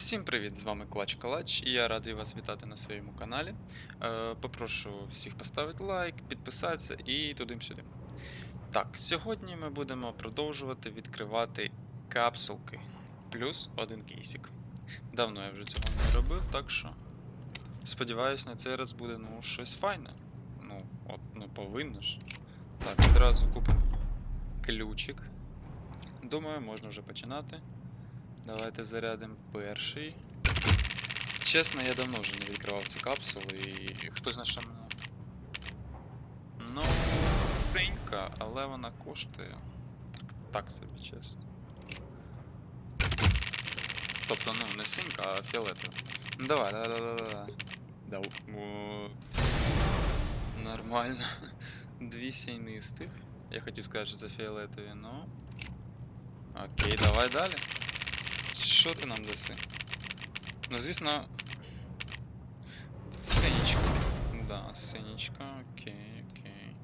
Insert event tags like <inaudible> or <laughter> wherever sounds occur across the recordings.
Всім привіт! З вами Клач Калач, і я радий вас вітати на своєму каналі. Е, попрошу всіх поставити лайк, підписатися і туди-сюди. Так, сьогодні ми будемо продовжувати відкривати капсулки плюс один кейсик. Давно я вже цього не робив, так що сподіваюсь, на цей раз буде ну, щось файне. Ну, от, ну повинно ж. Так, відразу купимо ключик. Думаю, можна вже починати. Давайте зарядимо перший. Чесно, я давно вже не відкривав ці капсули і хто знає, що мене. Ну, синька, але вона коштує. Так собі, чесно. Тобто, ну, не синька, а фіолетова. Ну давай, давай, давай, давай. Дав. О, Нормально. <laughs> Дві сійнистих. Я хотів сказати, що це фіолетові, ну. Окей, давай далі. Що ти нам даси? Ну, звісно. Синічка. Да, синічка, окей, окей.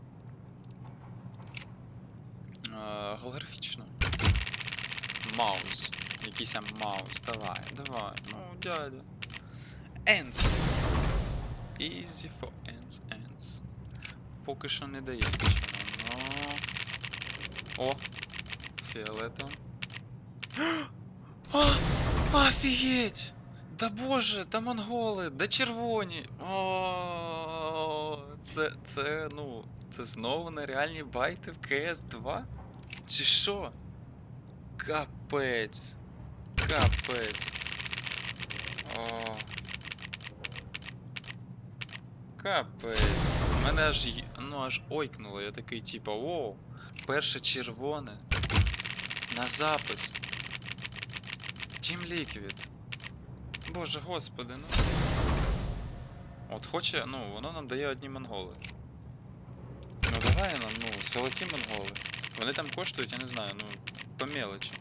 А, голографічно. Маус. Якийсь маус. Давай, давай. Ну, дядя. Ends. Easy for ends, ends. Поки що не дає нічого. Ну. О! Фіолетово. <gasps> А, офігеть! Да боже, да монголи, да червоні. О, це, це, ну, це знову нереальні байти в КС 2? Чи що? Капець. Капець. О. Капець. Мене аж, ну, аж ойкнуло. Я такий, типа, о, перше червоне. На запис. Team Liquid. Боже господи, ну. От хоче, ну, воно нам дає одні монголи. Ну давай нам, ну, золоті монголи. Вони там коштують, я не знаю, ну, по мелочі.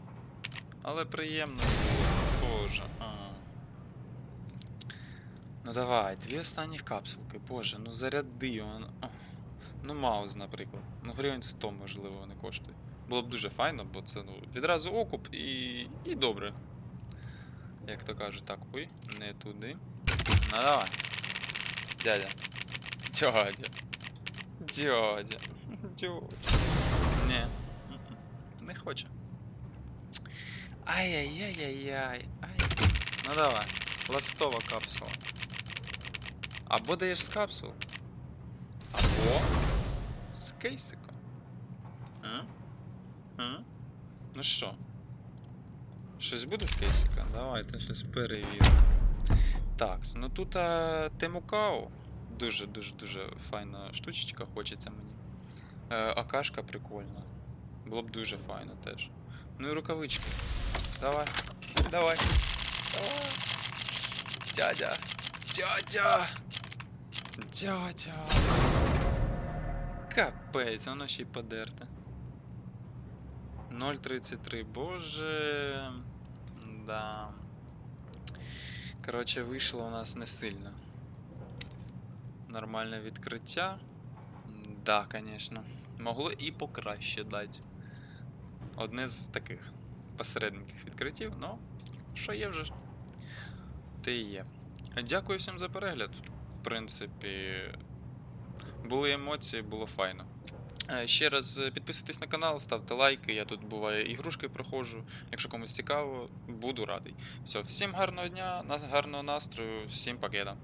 Але приємно. Боже. А. Ну давай, дві останні капсулки, боже, ну заряди воно. Ну, маус, наприклад. Ну, гривень 100, можливо, вони коштують. Було б дуже файно, бо це ну, відразу окуп і. і добре. Як то кажуть, так, ой, не туди. Ну давай. Дядя. Дядя. Дядя. Дядя. Не. м-м, Не хоче. Ай-яй-яй-яй-яй. Ай. Ну давай. Ластова капсула. Або даєш з капсул. Або з кейсика. М? М? Ну що? Щось буде з кейсика? Давайте щось перевіримо. Так, ну тут а, Темукао. Дуже-дуже дуже файна штучечка, хочеться мені. Е, Акашка прикольна. Було б дуже файно теж. Ну і рукавички. Давай. Давай. Давай. Дядя. Дядя. Дядя. Капець, воно ще й подерте. 0.33, боже. Да. Коротше, вийшло у нас не сильно. Нормальне відкриття. Да, звісно. Могло і покраще дати. Одне з таких посередніх відкриттів, ну, що є вже. Те і є. Дякую всім за перегляд. В принципі, були емоції, було файно. Е, Ще раз е, підписуйтесь на канал, ставте лайки. Я тут буває ігрушки проходжу. Якщо комусь цікаво, буду радий. Все, всім гарного дня, гарного настрою, всім пакета.